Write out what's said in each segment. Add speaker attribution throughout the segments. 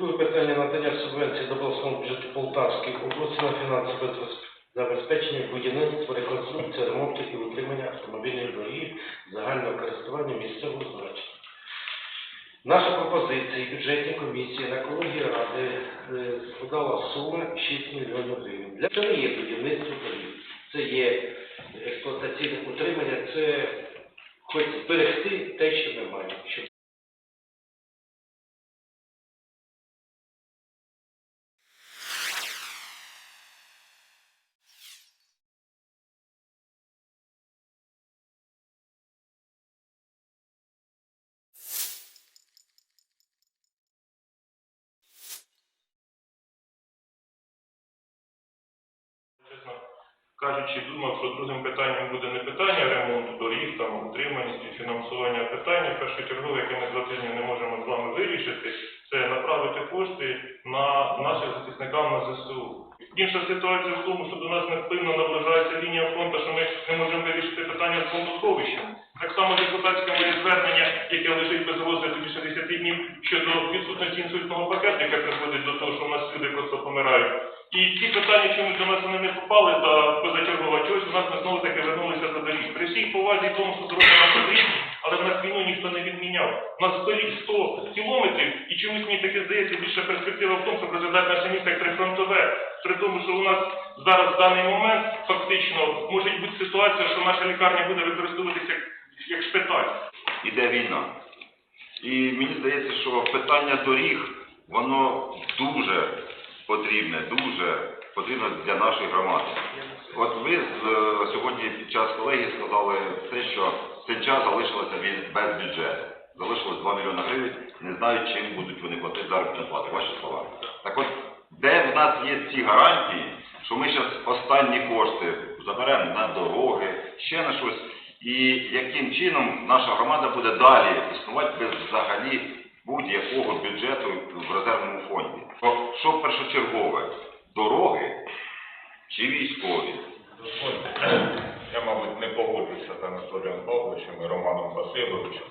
Speaker 1: Друге питання надання субвенції до обласного бюджету Полтавської області на фінансове забезпечення будівництва, реконструкції, ремонту і утримання автомобільної дороги загального користування місцевого значення. Наша пропозиція бюджетні комісії на екології ради е, складала сума 6 мільйонів гривень. Для не є будівництво доріг. Це є експлуатаційне утримання, це хоч зберегти те, що немає. Щоб
Speaker 2: кажучи, думав, що другим питанням буде не питання ремонту доріг, там, утриманість фінансування питання. Першочергове, яке ми за тиждень не можемо з вами вирішити, це направити кошти на наших захисникам на ЗСУ. Інша ситуація в тому, що до нас невпинно наближається лінія фронту, що ми не можемо вирішити питання з бомбосховищем. Так само депутатське моє звернення, яке лежить без розгляду більше 10 днів щодо відсутності інсультного пакету, яке призводить до того, що в нас люди просто помирають. І ці питання чомусь до нас не попали та позачергова чогось у нас ми знову таки вернулися до доріг. При всій повазі тому, що дороги нам потрібні, але в нас війну ніхто не відміняв. У нас 100, 100 кілометрів, і чомусь мені таке здається більше перспектива в тому, щоб розглядати наше місто як прифронтове. При тому, що у нас зараз в даний момент фактично може бути ситуація, що наша лікарня буде використовуватися як, як шпиталь.
Speaker 3: Іде війна. І мені здається, що питання доріг, воно дуже потрібне, дуже потрібне для нашої громади. От ви е, сьогодні під час колеги сказали те, що Сенча залишилася від- без бюджету. Залишилось 2 мільйони гривень, не знають, чим будуть вони платити заробітну плату. Ваші слова. Так от, де в нас є ці гарантії, що ми зараз останні кошти заберемо на дороги, ще на щось, і яким чином наша громада буде далі існувати без взагалі будь-якого бюджету в резервному фонді? Що першочергове? Дороги чи військові?
Speaker 4: Я, мабуть, не погоджуся з Анатолієм Павловичем і Романом Васильовичем.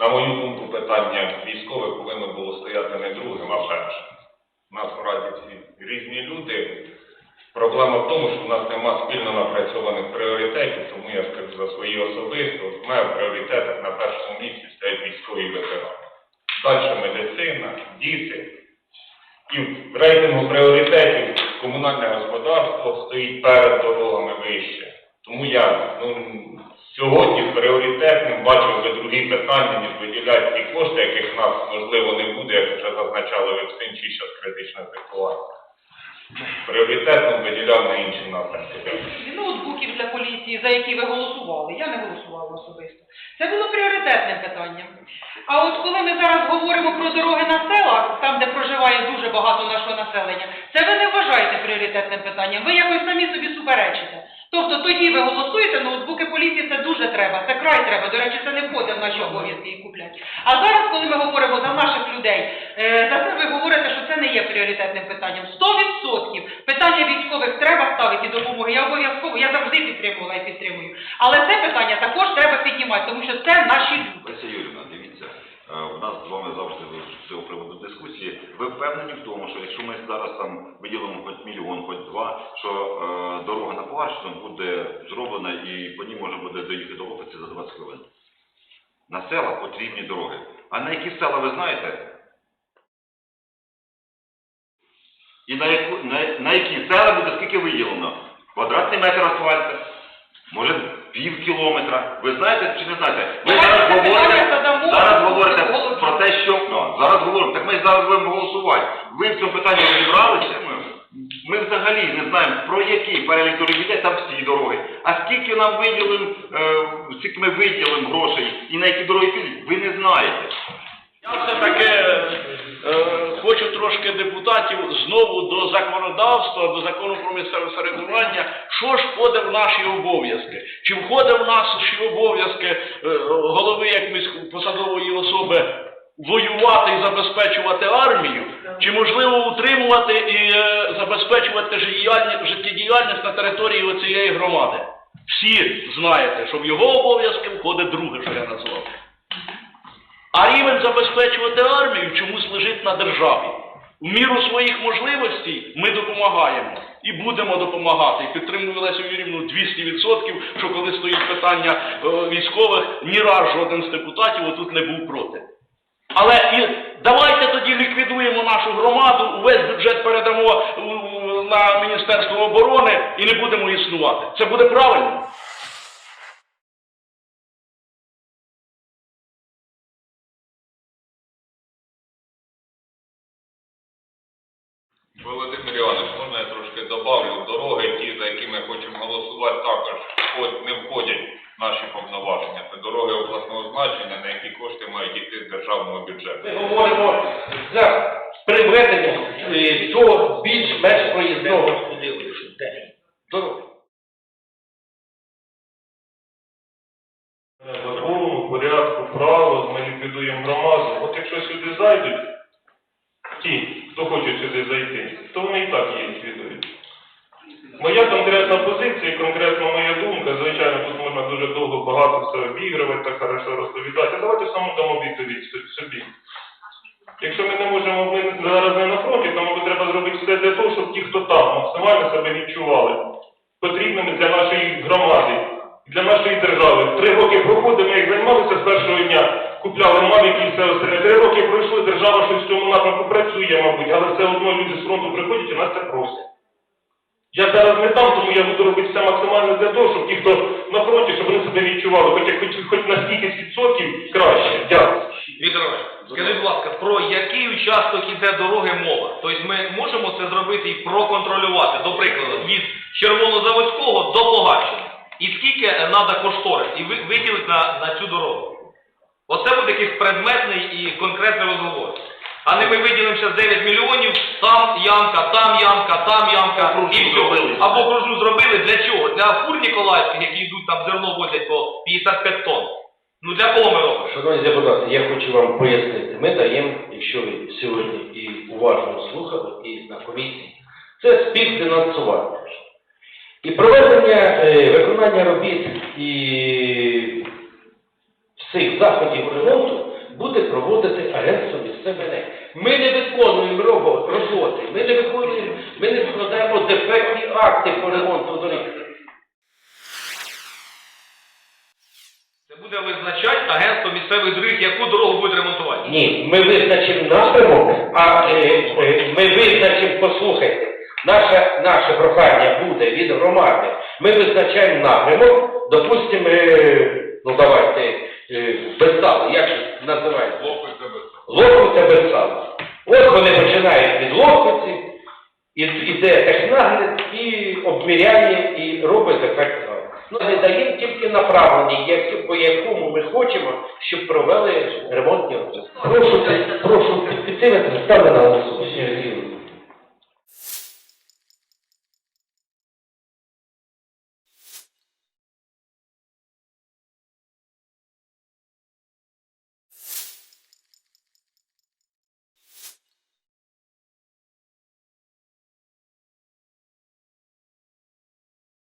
Speaker 4: На мою думку, питання військове повинно було стояти не другим, а першим. У нас вразі всі різні люди. Проблема в тому, що в нас нема спільно напрацьованих пріоритетів, тому я скажу за свої особисто. В мене в пріоритетах на першому місці стоять військові ветерани. Далі медицина, діти. І в рейтингу пріоритетів комунальне господарство стоїть перед дорогами вище. Тому я ну, сьогодні пріоритетним бачив би другі питання, ніж виділяти ті кошти, яких в нас можливо не буде, як вже зазначали ви в Синчі, зараз критична ситуація. Пріоритетно виділяв на інші напрямки.
Speaker 5: І ноутбуків для поліції, за які ви голосували. Я не голосувала особисто. Це було пріоритетним питанням. А от коли ми зараз говоримо про дороги на селах, там, де проживає дуже багато нашого населення, це ви не вважаєте пріоритетним питанням. Ви якось самі собі суперечите. Тобто тоді ви голосуєте, ноутбуки поліції це дуже треба, це край треба. До речі, це не входить в наші обов'язки їх купляти. А зараз, коли ми говоримо за наших людей, е, за це ви говорите, що це не є пріоритетним питанням. 100% питання військових треба ставити і допомоги. Я обов'язково, я завжди підтримувала і підтримую. Але це питання також треба піднімати, тому що це наші люди.
Speaker 3: У нас з вами завжди з цього приводу дискусії. Ви впевнені в тому, що якщо ми зараз там виділимо хоч мільйон, хоч два, що е, дорога на Палащину буде зроблена і по ній можна буде доїхати до офісу за 20 хвилин. На села потрібні дороги. А на які села ви знаєте? І на, яку, на, на які села буде скільки виділено? Квадратний метр асфальту? Може пів кілометра. Ви знаєте чи не знаєте? Ви зараз говорите, зараз говорите про те, що ну, зараз говоримо, так ми зараз будемо голосувати. Ви в цьому питанні розібралися? Ми, ми взагалі не знаємо, про який перелік доріг йде, там всі дороги. А скільки нам виділимо, е, скільки ми виділимо грошей і на які дороги підуть, ви не знаєте.
Speaker 6: Я все-таки е, хочу трошки депутатів знову до законодавства, до закону про місцеве самоврядування, що ж входить в наші обов'язки? Чи входить в наші обов'язки е, голови як місько- посадової особи воювати і забезпечувати армію, чи можливо утримувати і е, забезпечувати життєдіяльність на території оцієї громади? Всі знаєте, що в його обов'язки входить друге, що я назвав. А рівень забезпечувати армію чомусь лежить на державі. В міру своїх можливостей ми допомагаємо і будемо допомагати. І підтримую Лесю Юрівну 200%, що коли стоїть питання е, військових, ні раз жоден з депутатів отут не був проти. Але і давайте тоді ліквідуємо нашу громаду, увесь бюджет передамо на Міністерство оборони і не будемо існувати. Це буде правильно.
Speaker 4: Добавлю? Дороги, ті, за які ми хочемо голосувати, також не входять в наші повноваження. Це дороги обласного значення, на які кошти мають йти з державного бюджету.
Speaker 1: Ми говоримо за приведення е, цього більш-менш проїзного дороги.
Speaker 2: закону, порядку, правил, ми ліквідуємо громаду. От якщо сюди зайдуть, ті, хто хоче сюди зайти, то вони і так її ліквідують. Моя конкретна позиція, конкретно моя думка, звичайно, тут можна дуже довго багато все обігрувати, так хорошо розповідати. Давайте саме дамо відповідь собі. Якщо ми не можемо, ми зараз не на фронті, то мабуть треба зробити все для того, щоб ті, хто там, максимально себе відчували потрібними для нашої громади, для нашої держави. Три роки проходимо, як займалися з першого дня, купляли мавіки і все остальне. Три роки пройшли, держава щось в цьому напрямку працює, мабуть, але все одно люди з фронту приходять і нас це просять. Я зараз не там, тому я буду робити все максимально для того, щоб ті, хто на фронті, щоб вони себе відчували, хоч, хоч, хоч на стільки відсотків краще. Дякую.
Speaker 7: Віктор скажіть, будь ласка, про який участок іде дороги мова? Тобто ми можемо це зробити і проконтролювати, до прикладу, від Червонозаводського до Погаччини. І скільки треба кошторис і ви- виділити на, на цю дорогу? Оце буде якийсь предметний і конкретний розговор. А не ми виділимо зараз 9 мільйонів, там ямка, там ямка, там ямка,
Speaker 6: Окружну
Speaker 7: і все.
Speaker 6: зробили.
Speaker 7: Або окружну зробили для чого? Для фур Ніколаївських, які йдуть там зерно возять по 55 тонн. Ну для кого ми робимо?
Speaker 1: Шановні депутати, я хочу вам пояснити. Ми даємо, якщо ви сьогодні і уважно слухали, і на комісії, це співфінансування. І проведення е, виконання робіт і всіх заходів ремонту буде проводити агентство місцеве енергії. Ми не виконуємо роботи, ми не виконуємо, ми не складаємо дефектні акти по ремонту доріг.
Speaker 7: Це буде визначати агентство місцевих доріг, яку дорогу буде ремонтувати.
Speaker 1: Ні, ми визначимо напрямок, а е, е, ми визначимо, послухайте, наше, наше прохання буде від громади. Ми визначаємо напрямок, допустимо, е, ну давайте, е, без сала, як це називається? Лохвиця без сала. От вони починають від Лохвиці, і іде технагляд, і обміряє, і робить ефект сала. Ну, не даємо тільки направлення, як- по якому ми хочемо, щоб провели ремонтні роботи. Прошу, прошу підтримати, ставте на голосування.